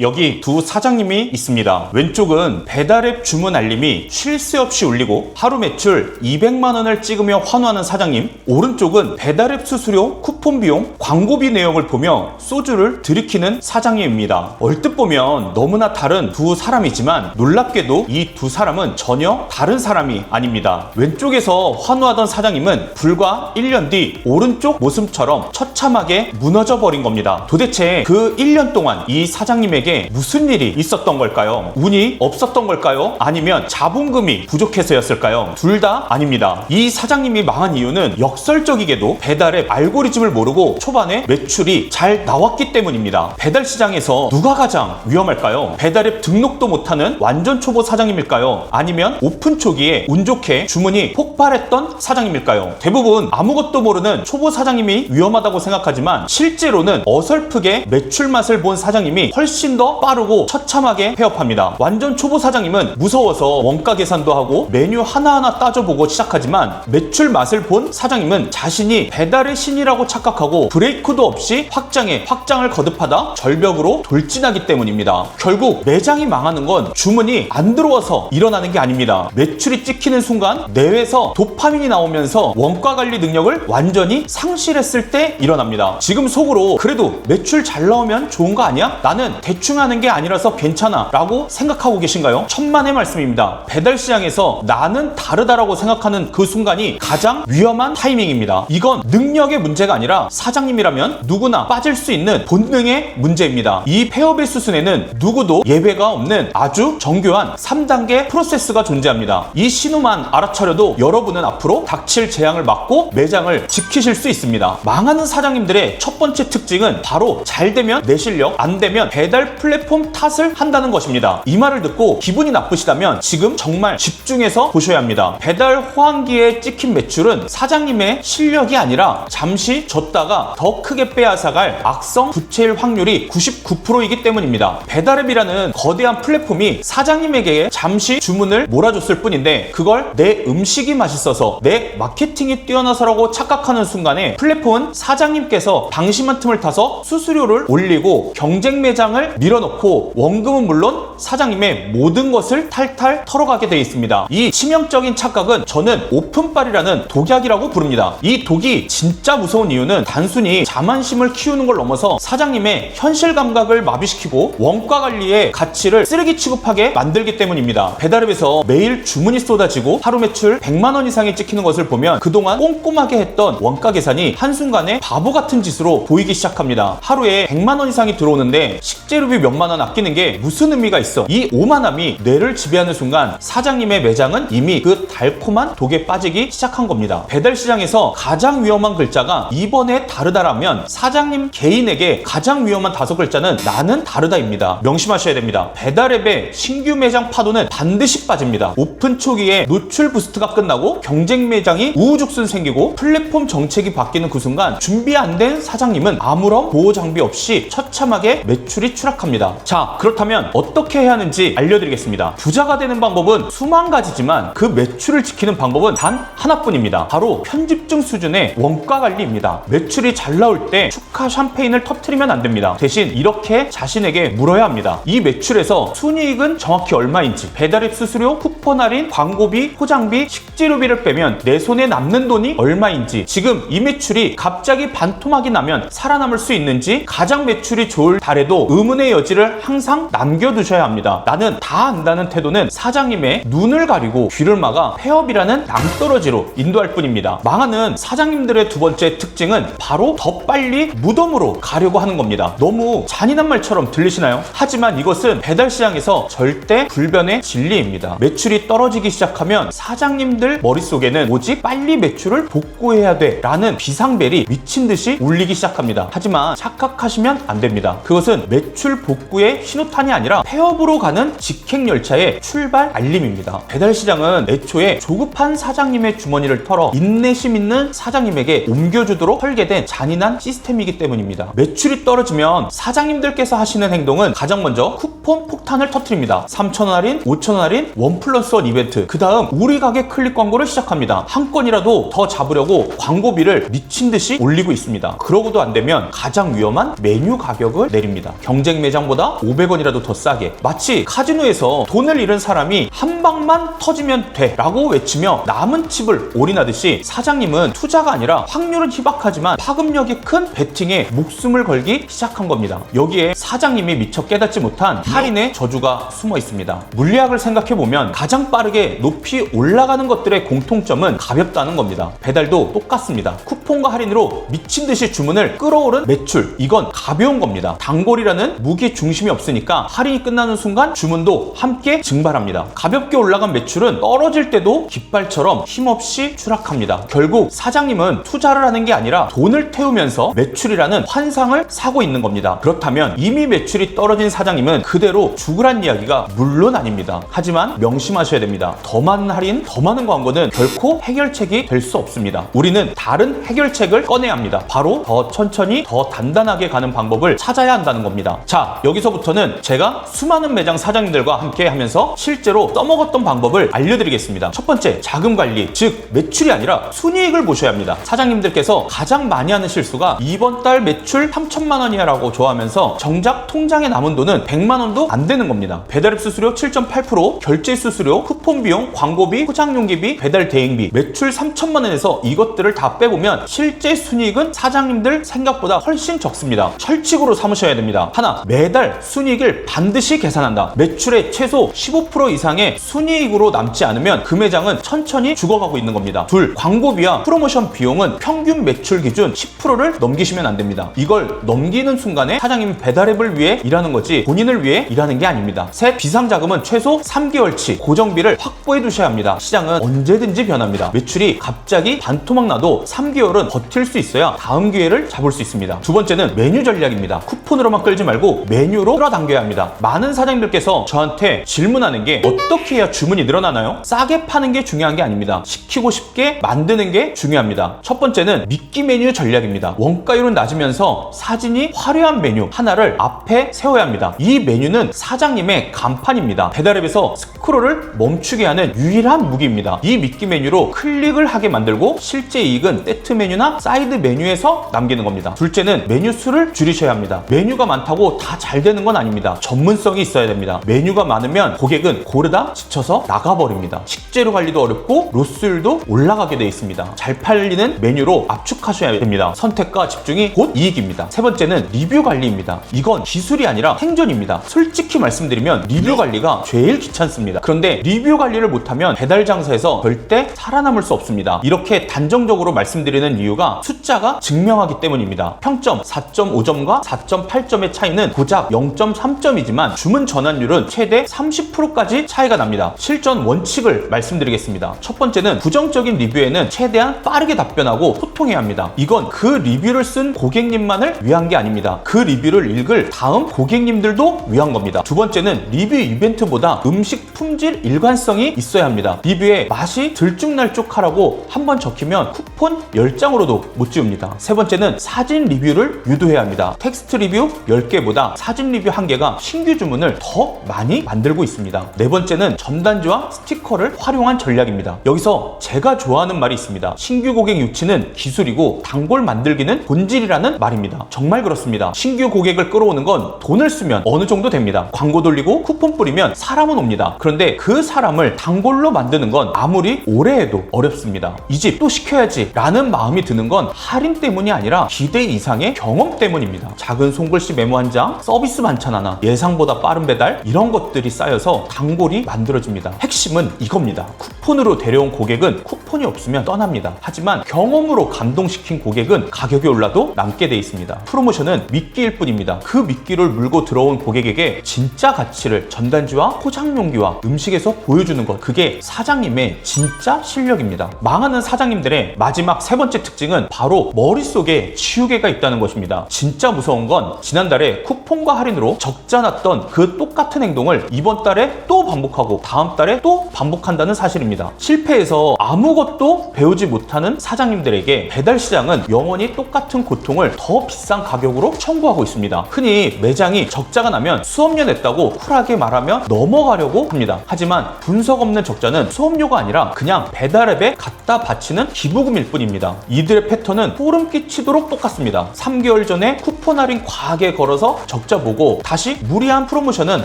여기 두 사장님이 있습니다. 왼쪽은 배달앱 주문 알림이 쉴 새 없이 울리고 하루 매출 200만 원을 찍으며 환호하는 사장님. 오른쪽은 배달앱 수수료, 쿠폰 비용, 광고비 내용을 보며 소주를 들이키는 사장님입니다. 얼뜻 보면 너무나 다른 두 사람이지만 놀랍게도 이 두 사람은 전혀 다른 사람이 아닙니다. 왼쪽에서 환호하던 사장님은 불과 1년 뒤 오른쪽 모습처럼 처참하게 무너져 버린 겁니다. 도대체 그 1년 동안 이 사장님 에게 무슨 일이 있었던 걸까요? 운이 없었던 걸까요? 아니면 자본금이 부족해서였을까요? 둘 다 아닙니다. 이 사장님이 망한 이유는 역설적이게도 배달의 알고리즘을 모르고 초반에 매출이 잘 나왔기 때문입니다. 배달 시장에서 누가 가장 위험할까요? 배달앱 등록도 못하는 완전 초보 사장님일까요? 아니면 오픈 초기에 운 좋게 주문이 폭발했던 사장님일까요? 대부분 아무것도 모르는 초보 사장님이 위험하다고 생각하지만 실제로는 어설프게 매출 맛을 본 사장님이 훨씬 더 빠르고 처참하게 폐업합니다. 완전 초보 사장님은 무서워서 원가 계산도 하고 메뉴 하나하나 따져보고 시작하지만 매출 맛을 본 사장님은 자신이 배달의 신이라고 착각하고 브레이크도 없이 확장에 확장을 거듭하다 절벽으로 돌진하기 때문입니다. 결국 매장이 망하는 건 주문이 안 들어와서 일어나는 게 아닙니다. 매출이 찍히는 순간 뇌에서 도파민이 나오면서 원가 관리 능력을 완전히 상실했을 때 일어납니다. 지금 속으로 그래도 매출 잘 나오면 좋은 거 아니야? 나는 대충 하는 게 아니라서 괜찮아 라고 생각하고 계신가요? 천만의 말씀입니다. 배달 시장에서 나는 다르다라고 생각하는 그 순간이 가장 위험한 타이밍입니다. 이건 능력의 문제가 아니라 사장님이라면 누구나 빠질 수 있는 본능의 문제입니다. 이 폐업의 수순에는 누구도 예외가 없는 아주 정교한 3단계 프로세스가 존재합니다. 이 신호만 알아차려도 여러분은 앞으로 닥칠 재앙을 막고 매장을 지키실 수 있습니다. 망하는 사장님들의 첫 번째 특징은 바로 잘 되면 내 실력, 안 되면 배달 플랫폼 탓을 한다는 것입니다. 이 말을 듣고 기분이 나쁘시다면 지금 정말 집중해서 보셔야 합니다. 배달 호황기에 찍힌 매출은 사장님의 실력이 아니라 잠시 줬다가 더 크게 빼앗아갈 악성 부채일 확률이 99%이기 때문입니다. 배달앱이라는 거대한 플랫폼이 사장님에게 잠시 주문을 몰아줬을 뿐인데 그걸 내 음식이 맛있어서 내 마케팅이 뛰어나서라고 착각하는 순간에 플랫폼은 사장님께서 방심한 틈을 타서 수수료를 올리고 경쟁 매장을 밀어넣고 원금은 물론 사장님의 모든 것을 탈탈 털어가게 되어 있습니다. 이 치명적인 착각은 저는 오픈빨이라는 독약이라고 부릅니다. 이 독이 진짜 무서운 이유는 단순히 자만심을 키우는 걸 넘어서 사장님의 현실 감각을 마비시키고 원가 관리의 가치를 쓰레기 취급하게 만들기 때문입니다. 배달앱에서 매일 주문이 쏟아지고 하루 매출 100만 원 이상이 찍히는 것을 보면 그동안 꼼꼼하게 했던 원가 계산이 한순간에 바보 같은 짓으로 보이기 시작합니다. 하루에 100만 원 이상이 들어오는데 식재료 비 몇만 원 아끼는 게 무슨 의미가 있어? 이 오만함이 뇌를 지배하는 순간 사장님의 매장은 이미 그 달콤한 독에 빠지기 시작한 겁니다. 배달 시장에서 가장 위험한 글자가 이번에 다르다라면 사장님 개인에게 가장 위험한 다섯 글자는 나는 다르다입니다. 명심하셔야 됩니다. 배달앱의 신규 매장 파도는 반드시 빠집니다. 오픈 초기에 노출 부스트가 끝나고 경쟁 매장이 우후죽순 생기고 플랫폼 정책이 바뀌는 그 순간 준비 안 된 사장님은 아무런 보호 장비 없이 처참하게 매출이 추락 합니다. 자, 그렇다면 어떻게 해야 하는지 알려드리겠습니다. 부자가 되는 방법은 수만 가지지만 그 매출을 지키는 방법은 단 하나뿐입니다. 바로 편집증 수준의 원가 관리입니다. 매출이 잘 나올 때 축하 샴페인을 터트리면 안 됩니다. 대신 이렇게 자신에게 물어야 합니다. 이 매출에서 순이익은 정확히 얼마인지, 배달앱 수수료, 쿠폰 할인, 광고비, 포장비, 식재료비를 빼면 내 손에 남는 돈이 얼마인지, 지금 이 매출이 갑자기 반토막이 나면 살아남을 수 있는지, 가장 매출이 좋을 달에도 의문의 여지를 항상 남겨두셔야 합니다. 나는 다 안다는 태도는 사장님의 눈을 가리고 귀를 막아 폐업이라는 낭떠러지로 인도할 뿐입니다. 망하는 사장님들의 두 번째 특징은 바로 더 빨리 무덤으로 가려고 하는 겁니다. 너무 잔인한 말처럼 들리시나요? 하지만 이것은 배달 시장에서 절대 불변의 진리입니다. 매출이 떨어지기 시작하면 사장님들 머릿속에는 오직 빨리 매출을 복구해야 돼 라는 비상벨이 미친 듯이 울리기 시작합니다. 하지만 착각하시면 안 됩니다. 그것은 매출 복구의 신호탄이 아니라 폐업으로 가는 직행 열차의 출발 알림입니다. 배달 시장은 애초에 조급한 사장님의 주머니를 털어 인내심 있는 사장님에게 옮겨주도록 설계된 잔인한 시스템이기 때문입니다. 매출이 떨어지면 사장님들께서 하시는 행동은 가장 먼저 쿠폰 폭탄을 터트립니다. 3,000원 할인, 5,000원 할인, 원 플러스 원 이벤트. 그 다음 우리 가게 클릭 광고를 시작합니다. 한 건이라도 더 잡으려고 광고비를 미친 듯이 올리고 있습니다. 그러고도 안 되면 가장 위험한 메뉴 가격을 내립니다. 경쟁 매장보다 500원이라도 더 싸게. 마치 카지노에서 돈을 잃은 사람이 한 방만 터지면 돼 라고 외치며 남은 칩을 올인하듯이 사장님은 투자가 아니라 확률은 희박하지만 파급력이 큰 베팅에 목숨을 걸기 시작한 겁니다. 여기에 사장님이 미처 깨닫지 못한 할인의 저주가 숨어 있습니다. 물리학을 생각해보면 가장 빠르게 높이 올라가는 것들의 공통점은 가볍다는 겁니다. 배달도 똑같습니다. 쿠폰과 할인으로 미친 듯이 주문을 끌어오른 매출. 이건 가벼운 겁니다. 단골이라는 무기 중심이 없으니까 할인이 끝나는 순간 주문도 함께 증발합니다. 가볍게 올라간 매출은 떨어질 때도 깃발처럼 힘없이 추락합니다. 결국 사장님은 투자를 하는 게 아니라 돈을 태우면서 매출이라는 환상을 사고 있는 겁니다. 그렇다면 이미 매출이 떨어진 사장님은 그대로 죽으란 이야기가 물론 아닙니다. 하지만 명심하 셔야 됩니다. 더 많은 할인, 더 많은 광고는 결코 해결책이 될 수 없습니다. 우리는 다른 해결책을 꺼내야 합니다. 바로 더 천천히, 더 단단하게 가는 방법을 찾아야 한다는 겁니다. 자, 여기서부터는 제가 수많은 매장 사장님들과 함께 하면서 실제로 써먹었던 방법을 알려드리겠습니다. 첫 번째, 자금 관리, 즉 매출이 아니라 순이익을 보셔야 합니다. 사장님들께서 가장 많이 하는 실수가 이번 달 매출 3천만 원이야라고 좋아하면서 정작 통장에 남은 돈은 100만 원도 안 되는 겁니다. 배달앱 수수료 7.8%, 결제 수수료, 쿠폰 비용, 광고비, 포장용기비, 배달 대행비, 매출 3천만 원에서 이것들을 다 빼보면 실제 순이익은 사장님들 생각보다 훨씬 적습니다. 철칙으로 삼으셔야 됩니다. 하나, 매달 순이익을 반드시 계산한다. 매출의 최소 15% 이상의 순이익으로 남지 않으면 그 매장은 천천히 죽어가고 있는 겁니다. 둘, 광고비와 프로모션 비용은 평균 매출 기준 10%를 넘기시면 안 됩니다. 이걸 넘기는 순간에 사장님 배달앱을 위해 일하는 거지 본인을 위해 일하는 게 아닙니다. 셋, 비상자금은 최소 3개월치 고 정비를 확보해 두셔야 합니다. 시장은 언제든지 변합니다. 매출이 갑자기 반토막 나도 3개월은 버틸 수 있어야 다음 기회를 잡을 수 있습니다. 두 번째는 메뉴 전략입니다. 쿠폰으로만 끌지 말고 메뉴로 끌어당겨야 합니다. 많은 사장님들께서 저한테 질문하는 게 어떻게 해야 주문이 늘어나나요? 싸게 파는 게 중요한 게 아닙니다. 시키고 싶게 만드는 게 중요합니다. 첫 번째는 미끼 메뉴 전략입니다. 원가율은 낮으면서 사진이 화려한 메뉴 하나를 앞에 세워야 합니다. 이 메뉴는 사장님의 간판입니다. 배달앱에서 스크롤을 멈추게 하는 유일한 무기입니다. 이 미끼 메뉴로 클릭을 하게 만들고 실제 이익은 세트 메뉴나 사이드 메뉴에서 남기는 겁니다. 둘째는 메뉴 수를 줄이셔야 합니다. 메뉴가 많다고 다 잘 되는 건 아닙니다. 전문성이 있어야 됩니다. 메뉴가 많으면 고객은 고르다 지쳐서 나가버립니다. 식재료 관리도 어렵고 로스율도 올라가게 돼 있습니다. 잘 팔리는 메뉴로 압축하셔야 됩니다. 선택과 집중이 곧 이익입니다. 세 번째는 리뷰 관리입니다. 이건 기술이 아니라 생존입니다. 솔직히 말씀드리면 리뷰 관리가 제일 귀찮습니다. 그런데 리뷰 관리를 못하면 배달 장사에서 절대 살아남을 수 없습니다. 이렇게 단정적으로 말씀드리는 이유가 숫자가 증명하기 때문입니다. 평점 4.5점과 4.8점의 차이는 고작 0.3점이지만 주문 전환율은 최대 30%까지 차이가 납니다. 실전 원칙을 말씀드리겠습니다. 첫 번째는 부정적인 리뷰에는 최대한 빠르게 답변하고 소통해야 합니다. 이건 그 리뷰를 쓴 고객님만을 위한 게 아닙니다. 그 리뷰를 읽을 다음 고객님들도 위한 겁니다. 두 번째는 리뷰 이벤트보다 음식 품질 일관성이 있어야 합니다. 리뷰에 맛이 들쭉날쭉하라고 한 번 적히면 쿠폰 10장으로도 못 지웁니다. 세 번째는 사진 리뷰를 유도해야 합니다. 텍스트 리뷰 10개보다 사진 리뷰 1개가 신규 주문을 더 많이 만들고 있습니다. 네 번째는 전단지와 스티커를 활용한 전략입니다. 여기서 제가 좋아하는 말이 있습니다. 신규 고객 유치는 기술이고 단골 만들기는 본질이라는 말입니다. 정말 그렇습니다. 신규 고객을 끌어오는 건 돈을 쓰면 어느 정도 됩니다. 광고 돌리고 쿠폰 뿌리면 사람은 옵니다. 그런데 그 사람을 단골로 만드는 건 아무리 오래 해도 어렵습니다. 이 집 또 시켜야지 라는 마음이 드는 건 할인 때문이 아니라 기대 이상의 경험 때문입니다. 작은 손글씨 메모 한 장, 서비스 반찬 하나, 예상보다 빠른 배달 이런 것들이 쌓여서 단골이 만들어집니다. 핵심은 이겁니다. 쿠폰으로 데려온 고객은 쿠폰이 없으면 떠납니다. 하지만 경험으로 감동시킨 고객은 가격이 올라도 남게 돼 있습니다. 프로모션은 미끼일 뿐입니다. 그 미끼를 물고 들어온 고객에게 진짜 가치를 전단지와 포장용기와 음식에서 보여주는 것 그게 사장님의 진짜 실력입니다. 망하는 사장님들의 마지막 세 번째 특징은 바로 머릿속에 지우개가 있다는 것입니다. 진짜 무서운 건 지난달에 쿠폰과 할인으로 적자 났던 그 똑같은 행동을 이번 달에 또또 반복하고 다음 달에 또 반복한다는 사실입니다. 실패해서 아무것도 배우지 못하는 사장님들에게 배달 시장은 영원히 똑같은 고통을 더 비싼 가격으로 청구하고 있습니다. 흔히 매장이 적자가 나면 수업료 냈다고 쿨하게 말하며 넘어가려고 합니다. 하지만 분석 없는 적자는 수업료가 아니라 그냥 배달앱에 갖다 바치는 기부금일 뿐입니다. 이들의 패턴은 소름 끼치도록 똑같습니다. 3개월 전에 쿠폰 할인 과하게 걸어서 적자 보고 다시 무리한 프로모션은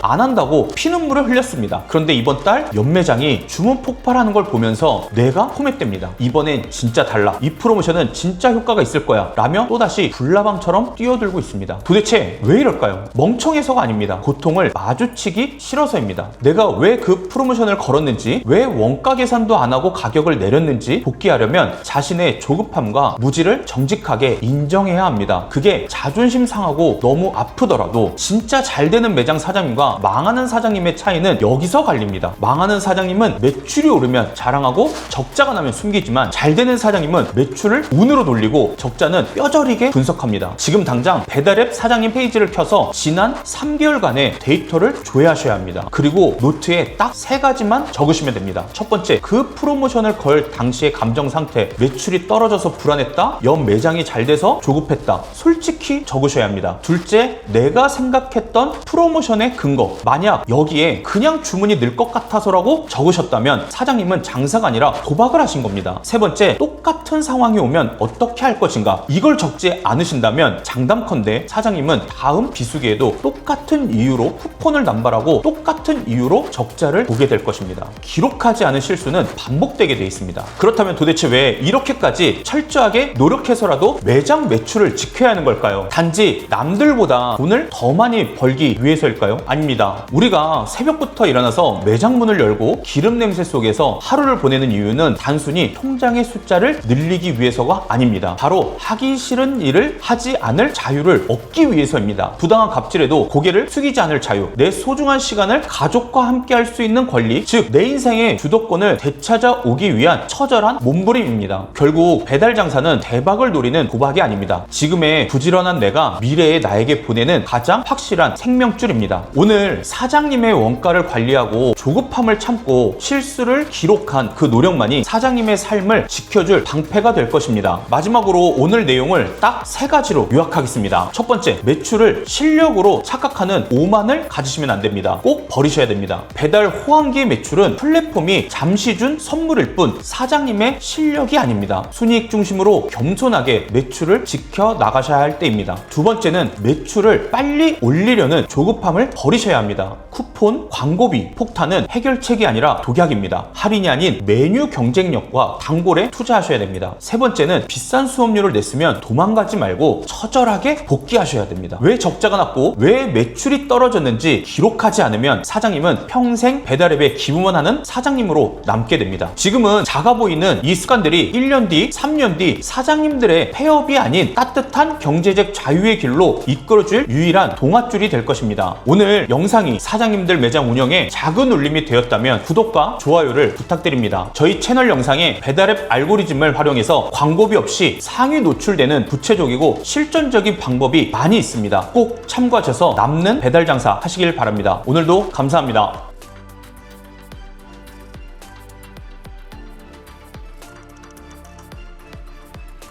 안 한다고 피눈물을 흘렸습니다. 그런데 이번 달 연매장이 주문 폭발하는 걸 보면서 내가 포맷됩니다. 이번엔 진짜 달라. 이 프로모션은 진짜 효과가 있을 거야. 라며 또다시 불나방처럼 뛰어들고 있습니다. 도대체 왜 이럴까요? 멍청해서가 아닙니다. 고통을 마주치기 싫어서입니다. 내가 왜 그 프로 모션을 걸었는지, 왜 원가 계산도 안 하고 가격을 내렸는지 복귀하려면 자신의 조급함과 무지를 정직하게 인정해야 합니다. 그게 자존심 상하고 너무 아프더라도 진짜 잘 되는 매장 사장님과 망하는 사장님의 차이는 여기서 갈립니다. 망하는 사장님은 매출이 오르면 자랑하고 적자가 나면 숨기지만 잘 되는 사장님은 매출을 운으로 돌리고 적자는 뼈저리게 분석합니다. 지금 당장 배달앱 사장님 페이지를 켜서 지난 3개월간의 데이터를 조회하셔야 합니다. 그리고 노트에 딱세 가지만 적으시면 됩니다. 첫 번째, 그 프로모션을 걸 당시의 감정 상태, 매출이 떨어져서 불안했다, 연 매장이 잘 돼서 조급했다. 솔직히 적으셔야 합니다. 둘째, 내가 생각했던 프로모션의 근거. 만약 여기에 그냥 주문이 늘 것 같아서라고 적으셨다면 사장님은 장사가 아니라 도박을 하신 겁니다. 세 번째, 똑같은 상황이 오면 어떻게 할 것인가? 이걸 적지 않으신다면 장담컨대 사장님은 다음 비수기에도 똑같은 이유로 쿠폰을 남발하고 똑같은 이유로 적자를 보게 될 것입니다. 기록하지 않은 실수는 반복되게 돼 있습니다. 그렇다면 도대체 왜 이렇게까지 철저하게 노력해서라도 매장 매출을 지켜야 하는 걸까요? 단지 남들보다 돈을 더 많이 벌기 위해서일까요? 아닙니다. 우리가 새벽부터 일어나서 매장 문을 열고 기름 냄새 속에서 하루를 보내는 이유는 단순히 통장의 숫자를 늘리기 위해서가 아닙니다. 바로 하기 싫은 일을 하지 않을 자유를 얻기 위해서입니다. 부당한 갑질에도 고개를 숙이지 않을 자유, 내 소중한 시간을 가족과 함께 할 수 있는 권리, 즉 내 인생의 주도권을 되찾아 오기 위한 처절한 몸부림입니다. 결국 배달 장사는 대박을 노리는 도박이 아닙니다. 지금의 부지런한 내가 미래의 나에게 보내는 가장 확실한 생명줄입니다. 오늘 사장님의 원가를 관리하고 조급함을 참고 실수를 기록한 그 노력만이 사장님의 삶을 지켜줄 방패가 될 것입니다. 마지막으로 오늘 내용을 딱 세 가지로 요약하겠습니다. 첫 번째, 매출을 실력으로 착각하는 오만을 가지시면 안 됩니다. 꼭 버리셔야 됩니다. 배달 호 황기의 매출은 플랫폼이 잠시 준 선물일 뿐 사장님의 실력이 아닙니다. 순이익 중심으로 겸손하게 매출을 지켜 나가셔야 할 때입니다. 두 번째는 매출을 빨리 올리려는 조급함을 버리셔야 합니다. 쿠폰, 광고비, 폭탄은 해결책이 아니라 독약입니다. 할인이 아닌 메뉴 경쟁력과 단골에 투자하셔야 됩니다. 세 번째는 비싼 수업료를 냈으면 도망가지 말고 처절하게 복귀하셔야 됩니다. 왜 적자가 났고 왜 매출이 떨어졌는지 기록하지 않으면 사장님은 평생 배달앱에 기부만 하는 사장님으로 남게 됩니다. 지금은 작아 보이는 이 습관들이 1년 뒤, 3년 뒤 사장님들의 폐업이 아닌 따뜻한 경제적 자유의 길로 이끌어줄 유일한 동아줄이 될 것입니다. 오늘 영상이 사장님들 매장 운영에 작은 울림이 되었다면 구독과 좋아요를 부탁드립니다. 저희 채널 영상에 배달앱 알고리즘을 활용해서 광고비 없이 상위 노출되는 구체적이고 실전적인 방법이 많이 있습니다. 꼭 참고하셔서 남는 배달 장사 하시길 바랍니다. 오늘도 감사합니다.